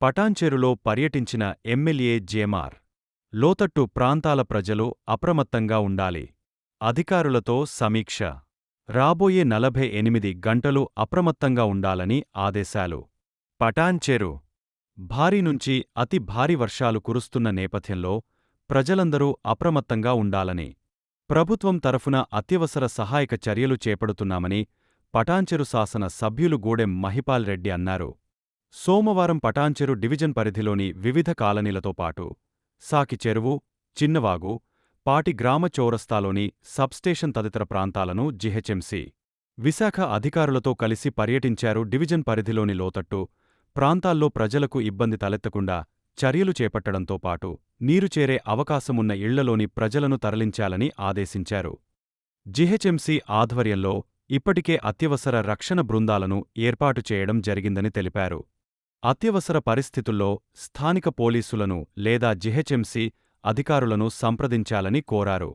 పటాన్చెరులో పర్యటించిన ఎమ్మెల్యే జేమార్ లోతట్టు ప్రాంతాల ప్రజలు అప్రమత్తంగా ఉండాలి. అధికారులతో సమీక్ష. రాబోయే నలభై ఎనిమిది గంటలు అప్రమత్తంగా ఉండాలని ఆదేశాలు. పటాన్చెరు భారీ నుంచి అతి భారీ వర్షాలు కురుస్తున్న నేపథ్యంలో ప్రజలందరూ అప్రమత్తంగా ఉండాలని ప్రభుత్వం తరఫున అత్యవసర సహాయక చర్యలు చేపడుతున్నామని పటాన్చెరు శాసన సభ్యులు గూడెం మహిపాల్ రెడ్డి అన్నారు. సోమవారం పటాన్చెరు డివిజన్ పరిధిలోని వివిధ కాలనీలతో పాటు సాకి చెరువు చిన్నవాగు పాటి గ్రామ చౌరస్తాలోని సబ్స్టేషన్ తదితర ప్రాంతాలను జిహెచ్ఎంసి విశాఖ అధికారులతో కలిసి పర్యటించారు డివిజన్ పరిధిలోని లోతట్టు ప్రాంతాల్లో ప్రజలకు ఇబ్బంది తలెత్తకుండా చర్యలు చేపట్టడంతో పాటు నీరు చేరే అవకాశమున్న ఇళ్ళలోని ప్రజలను తరలించాలని ఆదేశించారు. జిహెచ్ఎంసి ఆధ్వర్యంలో ఇప్పటికే అత్యవసర రక్షణ బృందాలను ఏర్పాటు చేయడం జరిగిందని తెలిపారు. అత్యవసర పరిస్థితుల్లో స్థానిక పోలీసులను లేదా జిహెచ్ఎంసి అధికారులను సంప్రదించాలని కోరారు.